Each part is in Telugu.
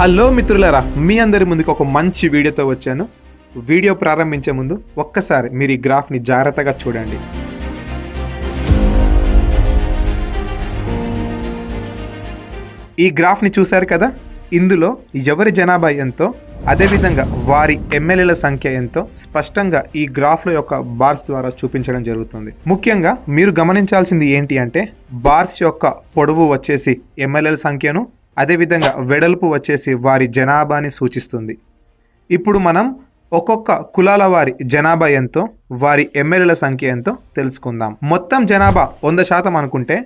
హలో మిత్రులారా మీ అందరి ముందుకు ఒక మంచి వీడియోతో వచ్చాను. వీడియో ప్రారంభించే ముందు ఒక్కసారి మీరు ఈ గ్రాఫ్ని జాగ్రత్తగా చూడండి. ఈ గ్రాఫ్ని చూశారు కదా? ఇందులో ఎవరి జనాభా ఎంతో అదేవిధంగా వారి ఎమ్మెల్యేల సంఖ్య ఎంతో స్పష్టంగా ఈ గ్రాఫ్ల యొక్క బార్స్ ద్వారా చూపించడం జరుగుతుంది. ముఖ్యంగా మీరు గమనించాల్సింది ఏంటి అంటే బార్స్ యొక్క పొడవు వచ్చేసి ఎమ్మెల్యేల సంఖ్యను అదేవిధంగా వెడల్పు వచ్చేసి వారి జనాభాని సూచిస్తుంది. ఇప్పుడు మనం ఒక్కొక్క కులాల వారి జనాభా ఎంతో వారి ఎమ్మెల్యేల సంఖ్య ఎంతో తెలుసుకుందాం. మొత్తం జనాభా వంద శాతం అనుకుంటే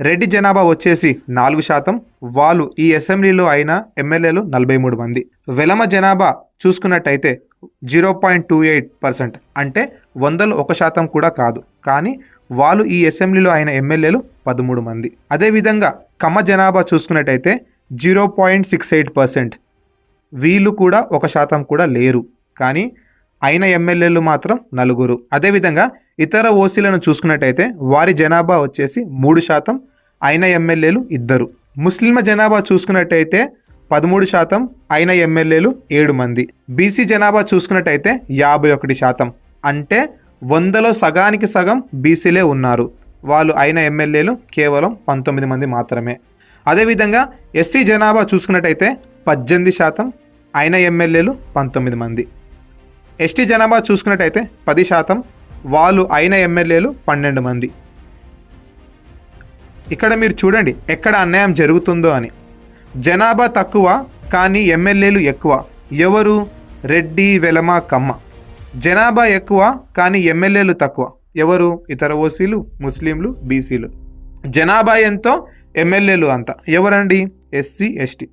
రెడ్డి జనాభా వచ్చేసి నాలుగు శాతం వాళ్ళు ఈ అసెంబ్లీలో అయిన ఎమ్మెల్యేలు నలభై మూడు మంది. వెలమ జనాభా చూసుకున్నట్టయితే zero point two eight percent అంటే వందలు ఒక శాతం కూడా కాదు. కానీ వాళ్ళు ఈ అసెంబ్లీలో అయిన ఎమ్మెల్యేలు పదమూడు మంది. అదేవిధంగా కమ్మ జనాభా చూసుకున్నట్టయితే zero point six eight percent. వీళ్ళు కూడా ఒక శాతం కూడా లేరు. కానీ అయిన ఎమ్మెల్యేలు మాత్రం నలుగురు. అదేవిధంగా ఇతర ఓసీలను చూసుకున్నట్టయితే వారి జనాభా వచ్చేసి మూడు శాతం అయిన ఎమ్మెల్యేలు ఇద్దరు. ముస్లింల జనాభా చూసుకున్నట్టయితే పదమూడు శాతం అయిన ఎమ్మెల్యేలు ఏడు మంది. బీసీ జనాభా చూసుకున్నట్టయితే యాభై ఒకటి శాతం. అంటే వందలో సగానికి సగం బీసీలే ఉన్నారు. వాళ్ళు అయిన ఎమ్మెల్యేలు కేవలం పంతొమ్మిది మంది మాత్రమే. అదేవిధంగా ఎస్సీ జనాభా చూసుకున్నట్టయితే పద్దెనిమిది శాతం అయిన ఎమ్మెల్యేలు పంతొమ్మిది మంది. ఎస్టీ జనాభా చూసుకున్నట్టయితే పది శాతం వాళ్ళు అయిన ఎమ్మెల్యేలు పన్నెండు మంది. ఇక్కడ మీరు చూడండి ఎక్కడ అన్యాయం జరుగుతుందో అని. జనాభా తక్కువ కానీ ఎమ్మెల్యేలు ఎక్కువ. ఎవరు? రెడ్డి వెలమ కమ్మ. జనాభా ఎక్కువ కానీ ఎమ్మెల్యేలు తక్కువ. ఎవరు? ఇతర ఓసీలు ముస్లింలు బీసీలు. జనాభా ఎంతో ఎమ్మెల్యేలు అంతా. ఎవరండి? SC ST.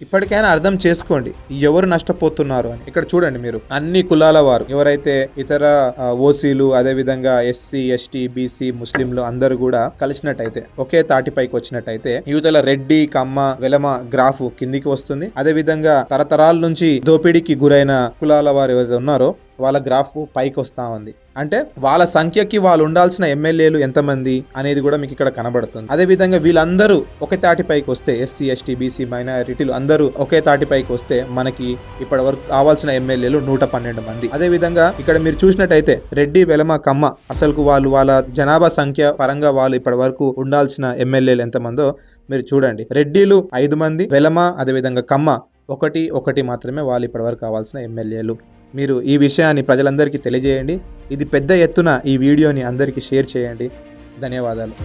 ఇప్పటికైనా అర్థం చేసుకోండి. ఎవరు నష్టపోతున్నారు అని. ఇక్కడ చూడండి మీరు. అన్ని కులాల వారు. ఎవరైతే ఇతర ఓసీలు అదేవిధంగా ఎస్సీ ఎస్టీ బీసీ ముస్లింలు అందరూ కూడా కలిసినట్టయితే ఒకే తాటిపైకి వచ్చినట్టయితే యువతల రెడ్డి కమ్మ వెలమ గ్రాఫ్ కిందికి వస్తుంది. అదే విధంగా తరతరాల నుంచి దోపిడీకి గురైన కులాల వారు ఎవరైతే ఉన్నారో వాళ్ళ గ్రాఫ్ పైకి వస్తూ ఉంది. అంటే వాళ్ళ సంఖ్యకి వాళ్ళు ఉండాల్సిన ఎమ్మెల్యేలు ఎంతమంది అనేది కూడా మీకు ఇక్కడ కనబడుతుంది. అదే విధంగా వీళ్ళందరూ ఒకే తాటిపైకి వస్తే ఎస్సీ ఎస్టీ బీసీ మైనారిటీలు అందరూ ఒకే తాటిపైకి వస్తే మనకి ఇప్పటి వరకు కావాల్సిన ఎమ్మెల్యేలు నూట పన్నెండు మంది. అదే విధంగా ఇక్కడ మీరు చూసినట్టయితే రెడ్డి వెలమ కమ్మ అసలుకు వాళ్ళు వాళ్ళ జనాభా సంఖ్య పరంగా వాళ్ళు ఇప్పటి వరకు ఉండాల్సిన ఎమ్మెల్యేలు ఎంతమందో మీరు చూడండి. రెడ్డిలు ఐదు మంది వెలమ అదేవిధంగా కమ్మ ఒకటి ఒకటి మాత్రమే వాళ్ళు ఇప్పటివరకు కావాల్సిన ఎమ్మెల్యేలు. మీరు ఈ విషయాన్ని ప్రజలందరికీ తెలియజేయండి. ఇది పెద్ద ఎత్తున ఈ వీడియోని అందరికీ షేర్ చేయండి. ధన్యవాదాలు.